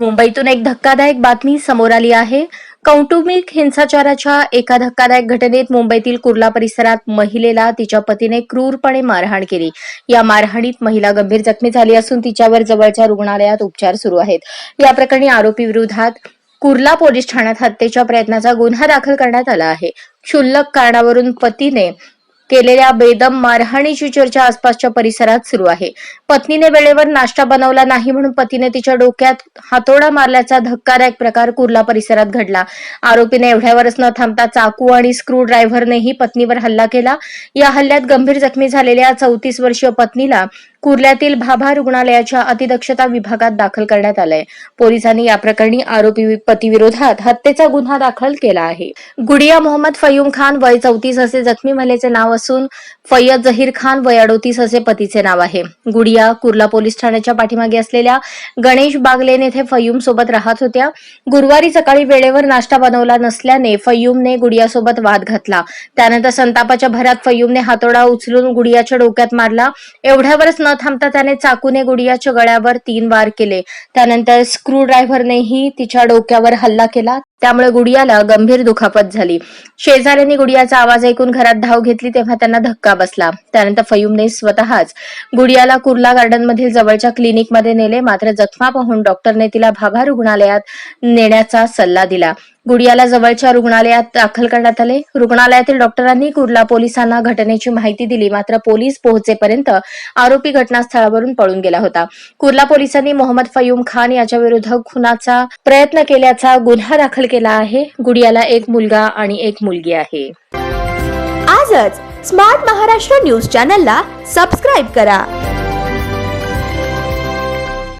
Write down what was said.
मुंबईतून एक धक्कादायक बातमी समोर आली आहे. कौटुंबिक हिंसाचाराच्या एका धक्कादायक घटनेत मुंबईतील कुर्ला परिसरात महिलेला तिच्या पतीने क्रूरपणे मारहाण केली. या मारहाणीत महिला गंभीर जखमी झाली असून तिच्यावर जवळच्या रुग्णालयात उपचार सुरू आहेत. या प्रकरणी आरोपी विरोधात कुर्ला पोलीस ठाण्यात हत्येच्या प्रयत्नाचा गुन्हा दाखल करण्यात आला आहे. क्षुल्लक कारणावरून पतीने केलेल्या बेदम मारहाणीची चर्चा आसपासच्या परिसरात सुरू आहे. पत्नीने वेळेवर नाश्ता बनवला नाही म्हणून पतीने तिच्या डोक्यात हातोडा मारल्याचा धक्कादायक प्रकार कुर्ला परिसरात घडला. आरोपीने एवढ्यावरच न थांबता चाकू आणि स्क्रू ड्रायव्हरनेही पत्नीवर हल्ला केला. या हल्ल्यात गंभीर जखमी झालेल्या चौतीस वर्षीय पत्नीला कुर्ल्यातील भाभा रुग्णालयाच्या अतिदक्षता विभागात दाखल करण्यात आलंय. पोलिसांनी या प्रकरणी आरोपी पतीविरोधात हत्येचा गुन्हा दाखल केला आहे. गुडिया मोहम्मद फयूम खान वय चौतीस असे जखमी महिलेचे नाव असून फय्यद जहीर खान वय अडोतीस असे पतीचे नाव आहे. गुडिया कुर्ला पोलीस ठाण्याच्या पाठीमागे असलेल्या गणेश बागलेन येथे फयूम सोबत राहत होत्या. गुरुवारी सकाळी वेळेवर नाश्ता बनवला नसल्याने फयूमने गुडियासोबत वाद घातला. त्यानंतर संतापाच्या भरात फयूमने हातोडा उचलून गुडियाच्या डोक्यात मारला. एवढ्यावरच न थांबता त्याने चाकूने गुडियाच्या गळ्यावर तीन वार केले. त्यानंतर स्क्रू ड्रायव्हरनेही तिच्या डोक्यावर हल्ला केला. त्यामुळे गुडियाला गंभीर दुखापत झाली. शेजाऱ्यांनी गुडियाचा आवाज ऐकून घरात धाव घेतली तेव्हा त्यांना धक्का बसला. त्यानंतर फयुमने स्वतःच गुडियाला कुर्ला गार्डनमधील जवळच्या क्लिनिकमध्ये नेले. मात्र जखमा पाहून डॉक्टरने तिला भाभा रुग्णालयात नेण्याचा सल्ला दिला. गुडियाला जवळच्या रुग्णालयात दाखल करण्यात आले. रुग्णालयातील डॉक्टरांनी कुर्ला पोलिसांना घटनेची माहिती दिली. मात्र पोलीस पोहोचेपर्यंत आरोपी घटनास्थळावरून पळून गेला होता. कुर्ला पोलिसांनी मोहम्मद फयूम खान याच्या विरुद्ध खुनाचा प्रयत्न केल्याचा गुन्हा दाखल केला आहे. गुडियाला एक मुलगा आणि एक मुलगी आहे. आजच स्मार्ट महाराष्ट्र न्यूज चॅनलला सबस्क्राईब करा.